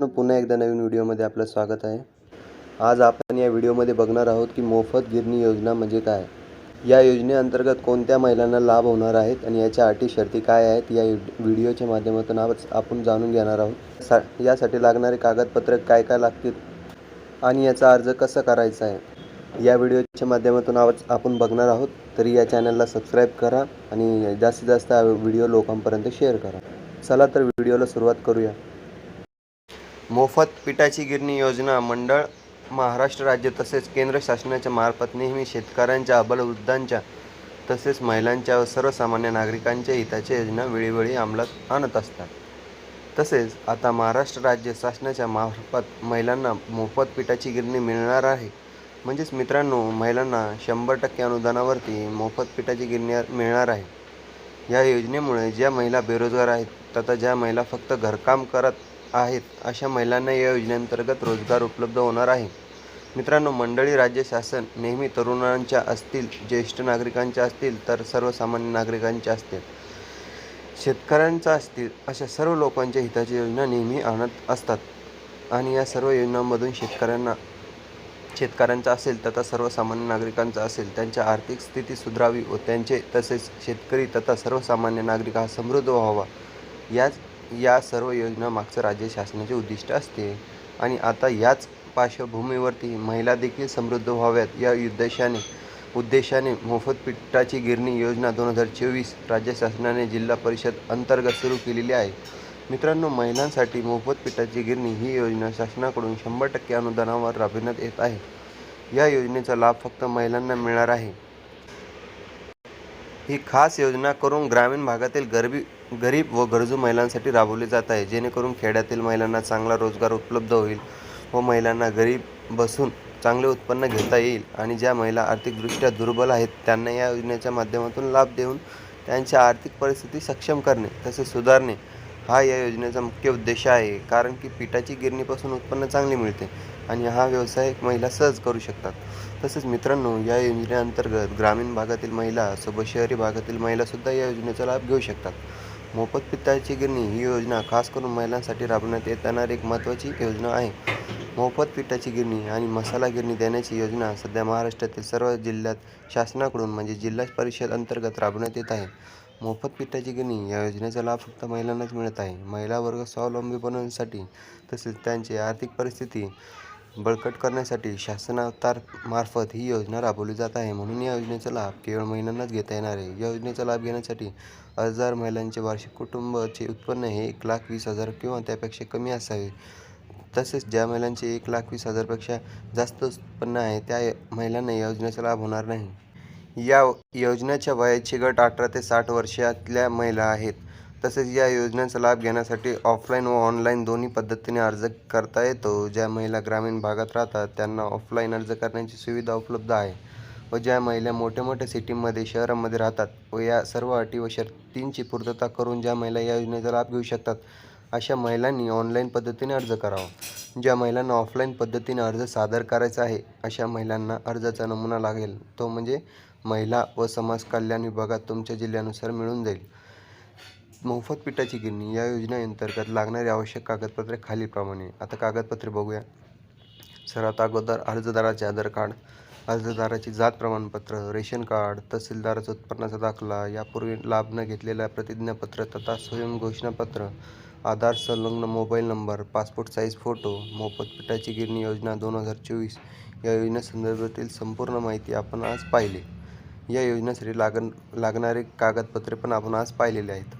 पुन्हा एकदा नवीन व्हिडिओमध्ये आपलं स्वागत आहे. आज आपण या व्हिडिओमध्ये बघणार आहोत की मोफत गिरणी योजना म्हणजे काय? या योजनेअंतर्गत कोणत्या महिलांना लाभ होणार आहेत आणि याच्या अटी शर्ती काय आहेत या व्हिडिओच्या माध्यमातून आज आपण जाणून घेणार आहोत. सा यासाठी लागणारे कागदपत्र काय काय लागतील आणि याचा अर्ज कसा करायचा आहे या व्हिडिओच्या माध्यमातून आज आपण बघणार आहोत. तरी या चॅनलला सबस्क्राईब करा आणि जास्तीत जास्त हा व्हिडिओ लोकांपर्यंत शेअर करा. चला तर व्हिडिओला सुरुवात करूया. मोफत पिठाची गिरणी योजना मंडळ महाराष्ट्र राज्य तसेच केंद्र शासनाच्या मार्फत नेहमी शेतकऱ्यांच्या अबलवृद्धांच्या तसेच महिलांच्या व सर्वसामान्य नागरिकांच्या हिताच्या योजना वेळोवेळी अंमलात आणत असतात. तसेच आता महाराष्ट्र राज्य शासनाच्या मार्फत महिलांना मोफत पिठाची गिरणी मिळणार आहे. म्हणजेच मित्रांनो महिलांना शंभर टक्के अनुदानावरती मोफत पिठाची गिरणी मिळणार आहे. या योजनेमुळे ज्या महिला बेरोजगार आहेत तथा ज्या महिला फक्त घरकाम करत आहेत अशा महिलांना या योजनेअंतर्गत रोजगार उपलब्ध होणार आहे. मित्रांनो मंडळी राज्य शासन नेहमी तरुणांच्या असतील ज्येष्ठ नागरिकांच्या असतील तर सर्वसामान्य नागरिकांच्या असतील शेतकऱ्यांचा असतील अशा सर्व लोकांच्या हिताची योजना नेहमी आणत असतात. आणि या सर्व योजनांमधून शेतकऱ्यांना शेतकऱ्यांचा असेल तथा सर्वसामान्य नागरिकांचा असेल त्यांच्या आर्थिक स्थिती सुधारावी व त्यांचे तसेच शेतकरी तथा सर्वसामान्य नागरिक हा समृद्ध व्हावा. याच या सर्व योजना मागचं राज्य शासनाचे उद्दिष्ट असते. आणि आता याच पार्श्वभूमीवरती महिला देखील समृद्ध व्हाव्यात या उद्देशाने उद्देशाने मोफत पिठाची गिरणी योजना दोन हजार चोवीस राज्य शासनाने जिल्हा परिषद अंतर्गत सुरू केलेली आहे. मित्रांनो महिलांसाठी मोफत पिठाची गिरणी ही योजना शासनाकडून शंभर टक्के अनुदानावर राबविण्यात येत आहे. या योजनेचा लाभ फक्त महिलांना मिळणार आहे. ही खास योजना करून ग्रामीण भागातील गरबी गरीब व गरजू महिलांसाठी राबवली जात आहे. जेणेकरून खेड्यातील महिलांना चांगला रोजगार उपलब्ध होईल व महिलांना गरीब बसून चांगले उत्पन्न घेता येईल. आणि ज्या महिला आर्थिकदृष्ट्या दुर्बल आहेत त्यांना या योजनेच्या माध्यमातून लाभ देऊन त्यांची आर्थिक परिस्थिती सक्षम करणे तसेच सुधारणे हा या योजनेचा मुख्य उद्देश आहे. कारण की पिठाची गिरणीपासून उत्पन्न चांगले मिळते आणि हा व्यवसाय महिला सहज करू शकतात. तसेच मित्रांनो या योजनेअंतर्गत ग्रामीण भागातील महिला सोबत शहरी भागातील महिलासुद्धा या योजनेचा लाभ घेऊ शकतात. मोफत पित्ताची गिरणी ही योजना खास करून महिलांसाठी राबवण्यात येत येणारी एक महत्त्वाची योजना आहे. मोफत पिठाची गिरणी आणि मसाला गिरणी देण्याची योजना सध्या महाराष्ट्रातील सर्व जिल्ह्यात शासनाकडून म्हणजे जिल्हा परिषद अंतर्गत राबवण्यात येत आहे. मोफत पिठाची गिरणी या योजनेचा लाभ फक्त महिलांनाच मिळत आहे. महिला वर्ग स्वावलंबी बनवण्यासाठी तसेच त्यांची आर्थिक परिस्थिती बळकट करण्यासाठी शासनातार मार्फत ही योजना राबवली जात आहे. म्हणून या योजनेचा लाभ केवळ महिलांनाच घेता येणार आहे. या योजनेचा लाभ घेण्यासाठी अर्जदार महिलांचे वार्षिक कुटुंबाचे उत्पन्न हे एक लाख वीस हजार किंवा त्यापेक्षा कमी असावे. तसेच ज्या महिलांचे एक लाख वीस हजारपेक्षा जास्त उत्पन्न आहे त्या महिलांना या योजनेचा लाभ होणार नाही. या योजनेच्या वयाची गट अठरा ते साठ वर्षातल्या महिला आहेत. तसेच या योजनांचा लाभ घेण्यासाठी ऑफलाईन व ऑनलाईन दोन्ही पद्धतीने अर्ज करता येतो ज्या महिला ग्रामीण भागात राहतात त्यांना ऑफलाईन अर्ज करण्याची सुविधा उपलब्ध आहे व ज्या महिला मोठ्या मोठ्या सिटीमध्ये शहरामध्ये राहतात व या सर्व अटी व शर्तींची पूर्तता करून ज्या महिला या योजनेचा लाभ घेऊ शकतात अशा महिलांनी ऑनलाईन पद्धतीने अर्ज करावा. ज्या महिलांना ऑफलाईन पद्धतीने अर्ज सादर करायचा आहे अशा महिलांना अर्जाचा नमुना लागेल. तो म्हणजे महिला व समाज कल्याण विभागात तुमच्या जिल्ह्यानुसार मिळून जाईल. मोफत पिठाची गिरणी या योजनेअंतर्गत लागणारी आवश्यक कागदपत्रे खालीलप्रमाणे. आता कागदपत्रे बघूया. सर्वात अगोदर अर्जदाराचे आधार कार्ड अर्जदाराची जात प्रमाणपत्र रेशन कार्ड तहसीलदाराचा उत्पन्नाचा दाखला यापूर्वी लाभ न घेतलेल्या प्रतिज्ञापत्र तथा स्वयंघोषणापत्र आधार संलग्न mobile number passport size photo मोफत पिठाची गिरणी योजना दोन हजार चोवीस या योजनेसंदर्भातील संपूर्ण माहिती आपण आज पाहिली. या योजनेसाठी लागण लागणारे कागदपत्रे पण आपण आज पाहिलेले आहेत.